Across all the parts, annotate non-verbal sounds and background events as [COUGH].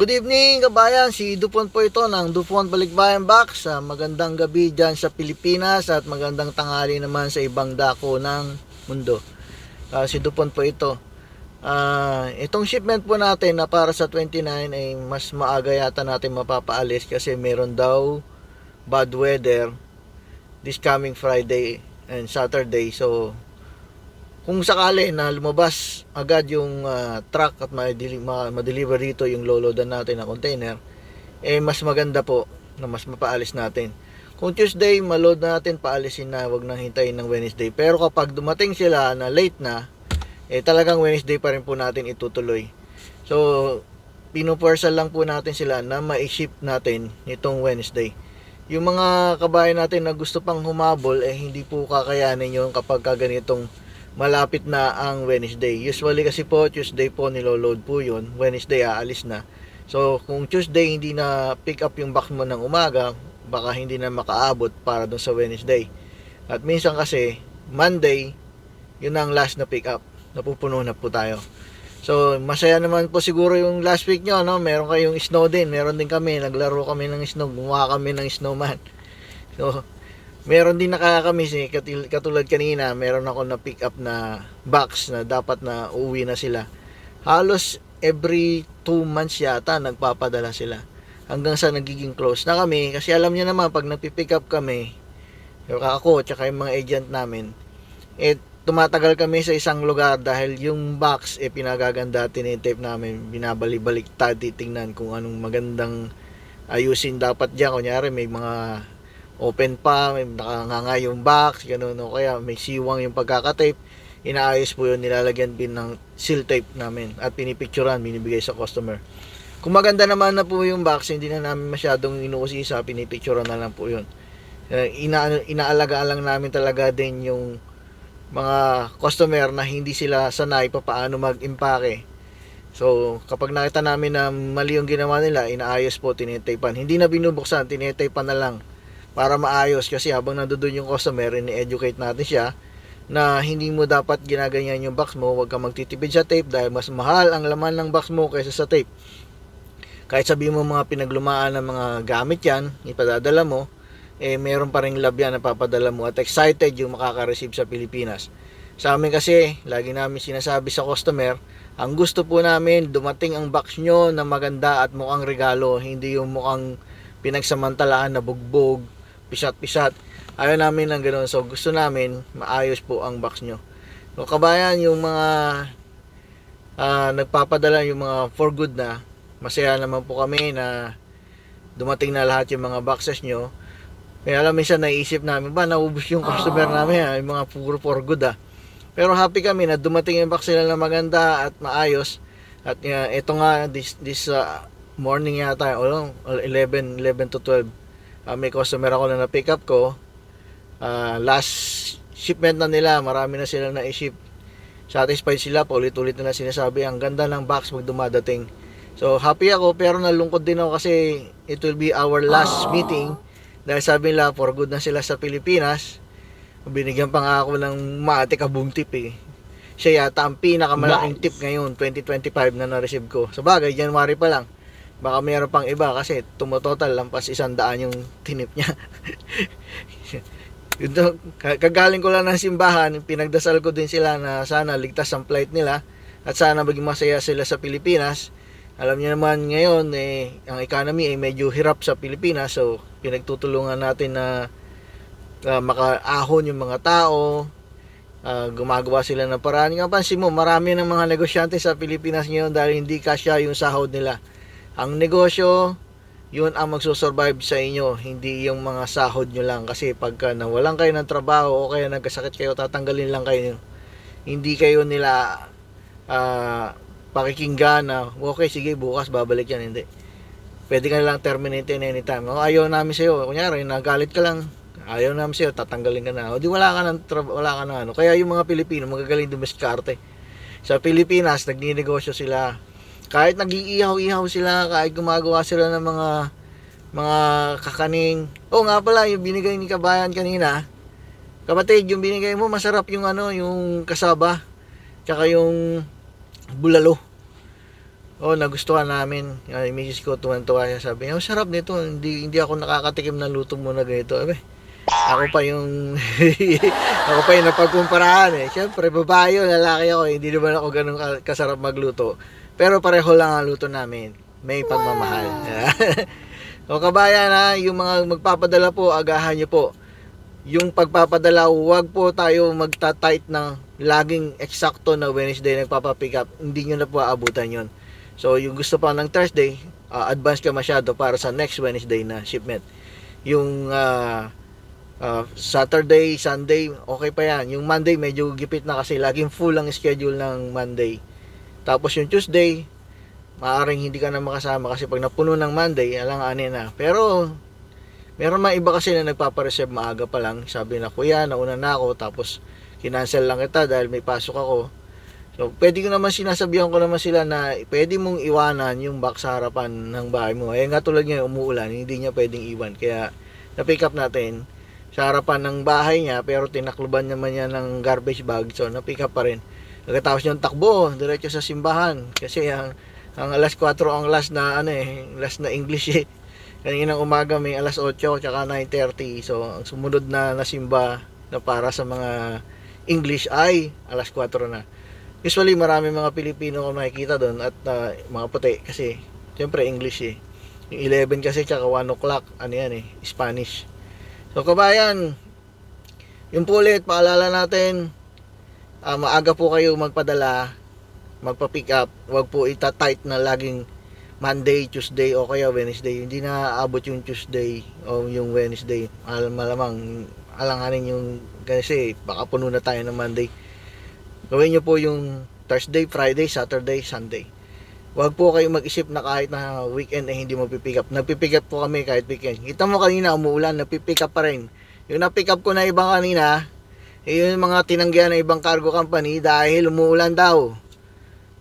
Good evening kabayan, si Dupont po ito ng Dupont Balikbayan Box. Ah, magandang gabi dyan sa Pilipinas at magandang tanghali naman sa ibang dako ng mundo. Ah, si Dupont po ito. Ah, itong shipment po natin na para sa 29 ay mas maaga yata natin mapapaalis kasi meron daw bad weather this coming Friday and Saturday. So, kung sakali na lumabas agad yung ah, truck at ma-deli- ma- ma-deliver dito yung loloadan natin na container, eh mas maganda po na mas mapaalis natin. Kung Tuesday, maload natin, paalisin na, wag nang hintayin ng Wednesday. Pero kapag dumating sila na late na, eh talagang Wednesday pa rin po natin itutuloy. So, pinupursal lang po natin sila na ma-ship natin nitong Wednesday. Yung mga kabayan natin na gusto pang humabol, eh hindi po kakayanin yun kapag ka ganitong malapit na ang Wednesday. Usually kasi po, Tuesday po niloload po yun. Wednesday aalis na. So, kung Tuesday hindi na pick up yung box mo ng umaga, baka hindi na makaabot para dun sa Wednesday. At minsan kasi, Monday, yun ang last na pick up. Napupuno na po tayo. So, masaya naman po siguro yung last week nyo, no? Meron kayong snow din. Meron din kami. Naglaro kami ng snow. Gumawa kami ng snowman. So, meron din nakakamiss eh. Katulad kanina, meron ako na pick up na box na dapat na uuwi na sila. Halos every 2 months yata nagpapadala sila. Hanggang sa nagiging close na kami. Kasi alam niyo naman, pag nagpipick up kami, yung ako, tsaka yung mga agent namin, eh, tumatagal kami sa isang lugar dahil yung box eh pinagaganda tinitape namin binabalik-balik titingnan kung anong magandang ayusin dapat diyan kunyari may mga open pa may nakanganga yung box ganun o kaya may siwang yung pagkakatape inaayos po yun nilalagyan din ng seal tape namin at pinipicturean binibigay sa customer kung maganda naman na po yung box hindi na namin masyadong inuusisa pinipicturean na lang po yun Eh, ina inaalagaan lang namin talaga din yung mga customer na hindi sila sanay pa paano mag-impake. So, kapag nakita namin na mali yung ginawa nila, inaayos po, tinetaypan. Hindi na binubuksan, tinetaypan na lang para maayos kasi habang nandoon yung customer, ini-educate natin siya na hindi mo dapat ginaganyan yung box mo, huwag kang magtitipid sa tape dahil mas mahal ang laman ng box mo kaysa sa tape. Kahit sabi mo mga pinaglumaan ng mga gamit yan, ipadadala mo, eh meron pa rin lab yan na papadala mo at excited yung makaka-receive sa Pilipinas. Sa amin kasi, lagi namin sinasabi sa customer, ang gusto po namin, dumating ang box nyo na maganda at mukhang regalo, hindi yung mukhang pinagsamantalaan na bugbog, pisat-pisat. Ayaw namin ng ganoon. So gusto namin, maayos po ang box nyo. So kabayan, yung mga ah, nagpapadala, yung mga for good na, masaya naman po kami na dumating na lahat yung mga boxes nyo. Kaya alam minsan naisip namin, ba naubos yung customer namin ha, yung mga puro for good ah. Pero happy kami na dumating yung box nila na maganda at maayos. At uh, ito nga this this uh, morning yata o 11 11 to 12 uh, may customer ako na na-pick up ko. Uh, last shipment na nila, marami na sila na i-ship. Satisfied sila, paulit-ulit na sinasabi, ang ganda ng box pag dumadating. So happy ako pero nalungkot din ako kasi it will be our last meeting dahil sabi nila for good na sila sa Pilipinas. Binigyan pa nga ako ng mate kabung tip eh. Siya yata ang pinakamalaking tip ngayon, 2025 na na-receive ko. Sa bagay, January pa lang. Baka mayroon pang iba kasi tumototal lampas isang daan yung tinip niya. [LAUGHS] Kagaling ko lang ng simbahan, pinagdasal ko din sila na sana ligtas ang flight nila at sana maging masaya sila sa Pilipinas. Alam niyo naman ngayon, eh, ang economy ay medyo hirap sa Pilipinas so pinagtutulungan natin na uh, makaahon yung mga tao, ah, gumagawa sila ng paraan. Nga pansin mo, marami ng mga negosyante sa Pilipinas ngayon dahil hindi kasya yung sahod nila. Ang negosyo, yun ang magsusurvive sa inyo, hindi yung mga sahod nyo lang. Kasi pagka nawalan kayo ng trabaho o kaya nagkasakit kayo, tatanggalin lang kayo. Hindi kayo nila ah, pakikinggan na, okay, sige, bukas babalik yan. Hindi. Pwede ka lang terminate in anytime. O, ayaw namin sa'yo. Kunyari, nagalit ka lang, ayaw namin sa'yo, tatanggalin ka na. O di wala ka ng, wala ka ng ano. Kaya yung mga Pilipino, magagaling dumiskarte. Sa Pilipinas, nagninegosyo sila. Kahit nag-iihaw-ihaw sila, kahit gumagawa sila ng mga mga kakaning. Oh, nga pala, yung binigay ni Kabayan kanina. Kapatid, yung binigay mo, masarap yung ano, yung kasaba. Tsaka yung bulalo. oh, nagustuhan namin. Yung misis ko tuwan-tuwa siya. Sabi niya, "Ang sarap nito. Hindi, hindi ako nakakatikim ng luto mo na ganito. Abe, ako pa yung [LAUGHS] ako pa yung napagkumparahan eh. Siyempre, babae yun, lalaki ako. eh. Hindi naman ako ganun ka- kasarap magluto. Pero pareho lang ang luto namin. May pagmamahal. [LAUGHS] o kabayan ha, yung mga magpapadala po, agahan nyo po. Yung pagpapadala, huwag po tayo magta-tight ng laging eksakto na Wednesday nagpapapick up. Hindi nyo na po aabutan yon. So, yung gusto pa ng Thursday, ah, advance ka masyado para sa next Wednesday na shipment. Yung ah, ah, Saturday, Sunday, okay pa yan. Yung Monday, medyo gipit na kasi laging full ang schedule ng Monday. Tapos yung Tuesday, maaaring hindi ka na makasama kasi pag napuno ng Monday, alang ani na. Pero, meron mga iba kasi na nagpapareserve maaga pa lang. Sabi na, kuya, nauna na ako, tapos kinancel lang kita dahil may pasok ako. So, pwede ko naman sinasabihan ko naman sila na pwede mong iwanan yung box sa harapan ng bahay mo. Eh nga tulad ngayon, umuulan, hindi niya pwedeng iwan. Kaya, na-pick up natin sa harapan ng bahay niya, pero tinakluban naman niya ng garbage bag. So, na-pick up pa rin. Pagkatapos niyang takbo, diretso sa simbahan. Kasi ang, ang alas 4 ang last na, ano eh, last na English eh. [LAUGHS] Kaninang umaga may alas 8 tsaka 9.30. So, ang sumunod na nasimba na para sa mga English ay alas 4 na. Usually, marami mga Pilipino ko makikita doon at ah, mga puti kasi siyempre English eh. Yung 11 kasi tsaka 1 o'clock, ano yan eh, Spanish. So, kabayan, yung po ulit, paalala natin, ah, maaga po kayo magpadala, magpa-pick up. Huwag po ita-tight na laging Monday, Tuesday o kaya Wednesday. Hindi na aabot yung Tuesday o yung Wednesday. Al malamang alanganin yung kasi baka puno na tayo ng Monday. Gawin nyo po yung Thursday, Friday, Saturday, Sunday. Huwag po kayo mag-isip na kahit na weekend ay hindi mo pipick up. Nagpipick up po kami kahit weekend. Kita mo kanina umuulan, nagpipick up pa rin. Yung napick up ko na ibang kanina, eh, yung mga tinanggihan ng ibang cargo company dahil umuulan daw.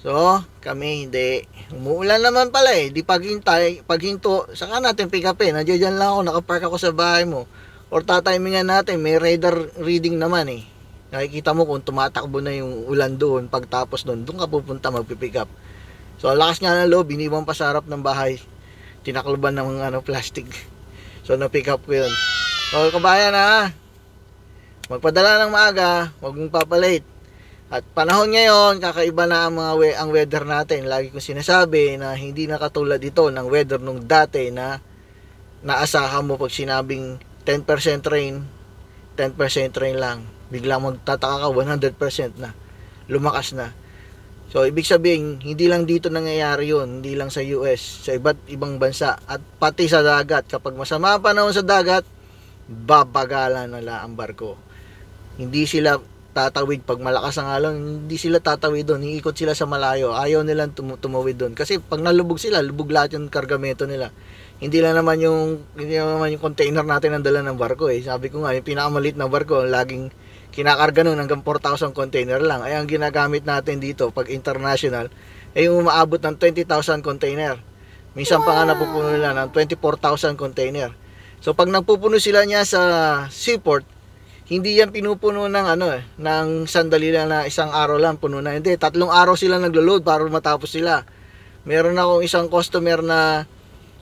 So, kami hindi. Umuulan naman pala eh. Di paghintay, paghinto, saka natin pick up eh. Nandiyan lang ako, nakapark ako sa bahay mo. Or tatimingan natin, may radar reading naman eh. Nakikita mo kung tumatakbo na yung ulan doon, pagtapos doon, doon ka pupunta magpipick up. So, lakas nga ng loob, iniwan pa sa harap ng bahay. Tinakloban ng mga ano, plastic. So, na-pick up ko yun. So, kabayan ha, magpadala ng maaga, huwag mong papalate. At panahon ngayon, kakaiba na ang mga we- ang weather natin. Lagi kong sinasabi na hindi na katulad ito ng weather nung dati na naasahan mo pag sinabing 10% rain, 10% rain lang. Biglang magtataka ka 100% na. Lumakas na. So, ibig sabihin, hindi lang dito nangyayari yun, hindi lang sa US, sa iba't ibang bansa, at pati sa dagat. Kapag masama ang panahon sa dagat, babagalan nila ang barko. Hindi sila tatawid pag malakas ang alon, hindi sila tatawid doon, iikot sila sa malayo. Ayaw nilang tum- tumawid doon kasi pag nalubog sila, lubog lahat yung kargamento nila. Hindi lang naman yung hindi lang naman yung container natin ang dala ng barko eh. Sabi ko nga, yung pinakamalit na barko, laging kinakarga nun hanggang 4,000 container lang. Ay ang ginagamit natin dito pag international ay yung umaabot ng 20,000 container. Minsan pa nga napupuno nila ng 24,000 container. So pag nagpupuno sila niya sa seaport, hindi yan pinupuno ng ano eh, ng sandali lang na isang araw lang puno na. Hindi, tatlong araw sila naglo-load para matapos sila. Meron akong isang customer na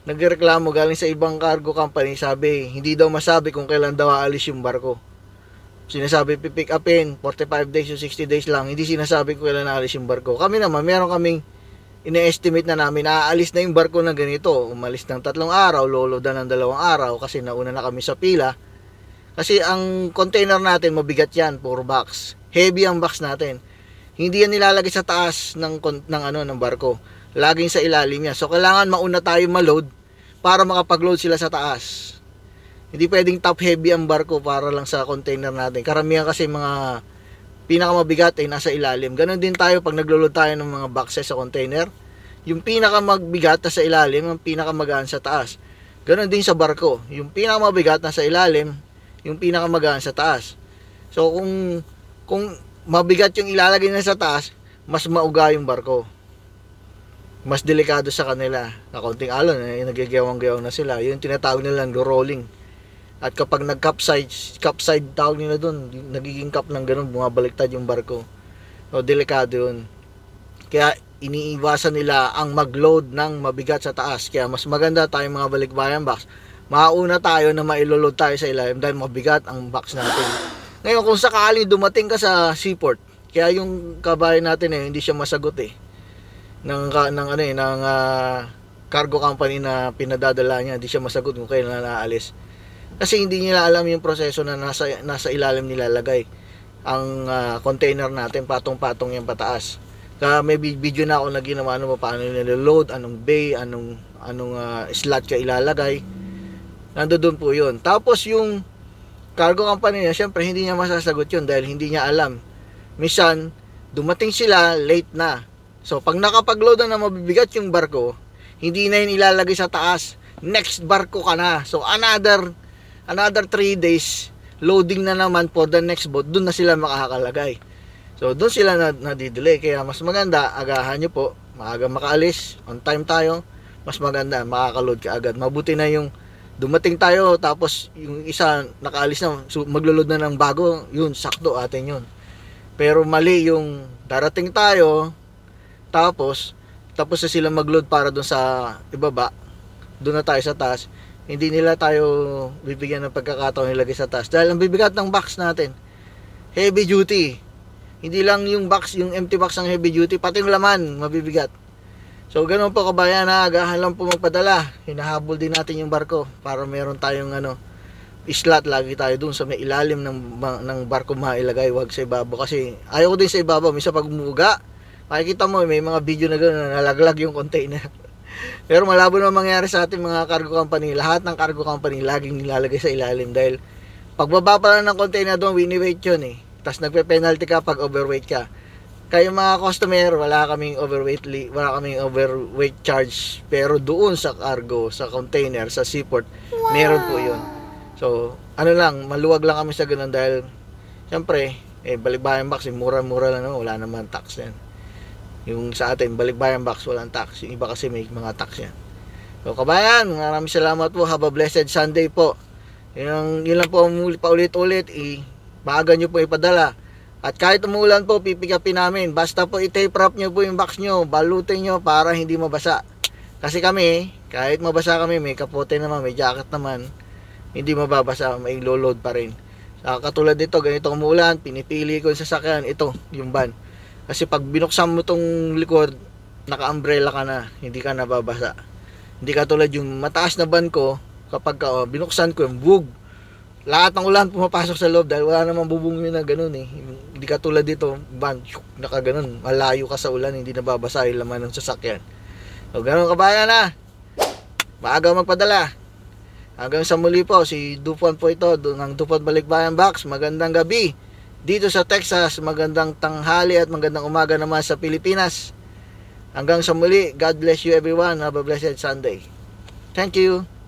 nagreklamo galing sa ibang cargo company, sabi, hindi daw masabi kung kailan daw aalis yung barko. Sinasabi pipick upin, 45 days o 60 days lang, hindi sinasabi kung kailan aalis yung barko. Kami naman, meron kaming ine-estimate na namin, aalis na yung barko na ganito. Umalis ng tatlong araw, lolodan ng dalawang araw kasi nauna na kami sa pila. Kasi ang container natin mabigat yan, puro box. Heavy ang box natin. Hindi yan nilalagay sa taas ng ng ano ng barko. Laging sa ilalim yan. So kailangan mauna tayo ma-load para makapag-load sila sa taas. Hindi pwedeng top heavy ang barko para lang sa container natin. Karamihan kasi mga pinakamabigat ay nasa ilalim. Ganon din tayo pag naglo-load tayo ng mga boxes sa container. Yung pinakamagbigat na sa ilalim, ang pinakamagaan sa taas. Ganon din sa barko. Yung pinakamabigat na sa ilalim, yung pinakamagaan sa taas. So kung kung mabigat yung ilalagay na sa taas, mas mauga yung barko. Mas delikado sa kanila. Na konting alon, eh, nagyagawang-gawang na sila. Yung tinatawag nilang rolling. At kapag nag-capsize, capside tawag nila doon, nagiging cap ng ganun, bumabaliktad yung barko. So, delikado yun. Kaya, iniiwasan nila ang mag-load ng mabigat sa taas. Kaya mas maganda tayong mga balikbayan box. Mauna tayo na mailoload tayo sa ilalim dahil mabigat ang box natin. Ngayon kung sakali dumating ka sa seaport, kaya yung kabayan natin eh, hindi siya masagot eh. Ng, ng ano eh, ng ah, cargo company na pinadadala niya, hindi siya masagot kung kailan naalis. Kasi hindi nila alam yung proseso na nasa, nasa ilalim nilalagay ang ah, container natin patong-patong yung pataas. Kaya may vi- video na ako na ginawa ano pa paano niloload, anong bay, anong anong ah, slot ka ilalagay. Nandoon po 'yun. Tapos yung cargo company niya, syempre hindi niya masasagot 'yun dahil hindi niya alam. Minsan dumating sila late na. So pag nakapag-load na mabibigat yung barko, hindi na yun ilalagay sa taas. Next barko ka na. So another another 3 days loading na naman for the next boat, doon na sila makakalagay. So, doon sila na, nadidelay. Kaya mas maganda, agahan nyo po. Maaga makaalis. On time tayo. Mas maganda, makakaload ka agad. Mabuti na yung dumating tayo, tapos yung isa nakaalis na, so maglulod na ng bago, yun, sakto atin yun. Pero mali yung darating tayo, tapos, tapos na sila magload para doon sa ibaba, doon na tayo sa taas, hindi nila tayo bibigyan ng pagkakataon ilagay sa taas. Dahil ang bibigat ng box natin, heavy duty. Hindi lang yung box, yung empty box ng heavy duty, pati yung laman, mabibigat. So, ganun po kabayan na agahan lang po magpadala. Hinahabol din natin yung barko para meron tayong ano, slot lagi tayo dun sa may ilalim ng, ng barko mailagay, wag sa ibabaw. Kasi ayaw ko din sa ibabaw, minsan pag umuga, makikita mo may mga video na gano'n na nalaglag yung container. [LAUGHS] Pero malabo na mangyari sa ating mga cargo company. Lahat ng cargo company laging nilalagay sa ilalim dahil pagbaba pa lang ng container doon, wini-weight yun eh. Tapos nagpe-penalty ka pag overweight ka. Kayo mga customer, wala kaming overweight li- wala kaming overweight charge. Pero doon sa cargo, sa container, sa seaport, meron po yun. So, ano lang, maluwag lang kami sa ganun dahil syempre, eh, balikbayan box, eh, mura-mura lang naman, wala naman tax yan. Yung sa atin, balikbayan box, walang tax. Yung iba kasi may mga tax yan. So, kabayan, maraming salamat po. Have a blessed Sunday po. Yung, yun lang po, muli pa ulit-ulit. I, maaga nyo po ipadala. At kahit umulan po, pipikapin namin. Basta po i-tape wrap nyo po yung box nyo. Balutin nyo para hindi mabasa. Kasi kami, kahit mabasa kami, may kapote naman, may jacket naman. Hindi mababasa, may load pa rin. Sa katulad nito, ganito umulan, pinipili ko yung sasakyan. Ito, yung van. Kasi pag binuksan mo tong likod, naka-umbrella ka na, hindi ka nababasa. Hindi katulad yung mataas na van ko, kapag ka, oh, binuksan ko yung bug, lahat ng ulan pumapasok sa loob dahil wala namang bubong yun na ganun eh. Hindi katulad dito, van, syuk, naka ganun, malayo ka sa ulan, hindi nababasa yung laman ng sasakyan. So, ganun kabayan na. Maaga magpadala. Hanggang sa muli po, si Dupont po ito, ng Dupont Balikbayan Box. Magandang gabi dito sa Texas. Magandang tanghali at magandang umaga naman sa Pilipinas. Hanggang sa muli, God bless you everyone. Have a blessed Sunday. Thank you.